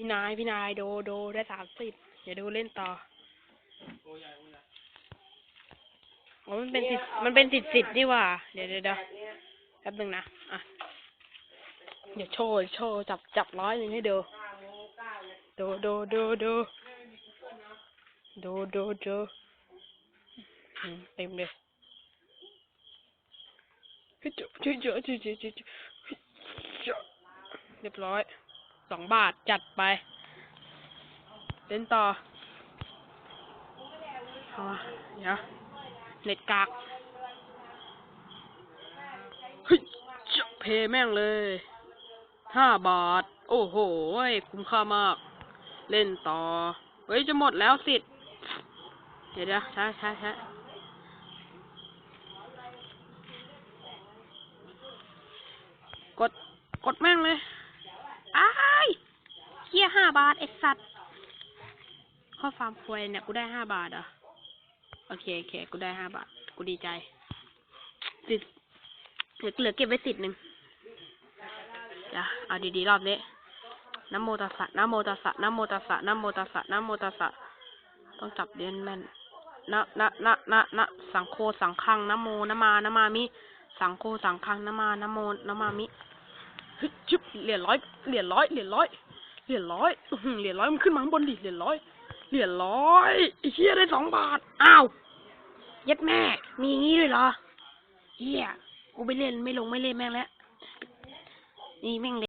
พี่นายพี่นายโดโดได้สามสิบเดี๋ยวดูเล่นต่ออ๋อมันเป็นสิทธิ์มันเป็นสิทธิ์สิทธิ์นี่หว่า เดี๋ยวเดี๋ยวเดี๋ยวแป๊บนึงนะ อะ เดี๋ยวโชว์โชว์จับจับร้อยหนึ่งให้ดูดูดูดูดูดูดูดูอืมเต็มเลยเฮ้ยเจอะเจอะเจอะเจอะเจอะเจอะเจอะเฮ้ยเจอะเรียบร้อย สองบาทจัดไป เล่นต่อเอามาเดี๋ยวเน็ตกากเฮ้ยเจะเพย์แม่งเลยห้าบาท โอ้โห คุ้มค่ามาก เล่นต่อ เฮ้ย จะหมดแล้วสิทธิ์เดี๋ยวเดี๋ยวใช่ใช่ใช่กด กดแม่งเลย เฮียห้าบาทไอ้สัตว์ข้อฟาร์มควยเนี่ยกูได้ห้าบาทอะโอเคโอเคกูได้ห้าบาท กูดีใจสิทธิ์เหลือเหลือเก็บไว้สิทธิ์หนึ่งเดี๋ยวเอาดีๆรอบนี้นะโมตัสสะนะโมตัสสะนะโมตัสสะนะโมตัสสะนะโมตัสสะต้องจับเดือนแม่นนะนะนะนะนะสังโฆสังฆังนะโมนะมานะมามิ สังโฆสังฆังนะมานะโมนะมามิฮ้ยชึบเหรียญร้อยเหรียญร้อยเหรียญร้อย เหรียญร้อยเหรียญร้อยมันขึ้นมาข้างบนดิเหรียญร้อยเหรียญร้อยไอ้เหี้ยได้สองบาท อ้าวเย็ดแม่ มีงงี้ด้วยเหรอเหี้ยกูไปเล่นไม่ลงไม่เล่นแม่งแล้วนี่แม่ง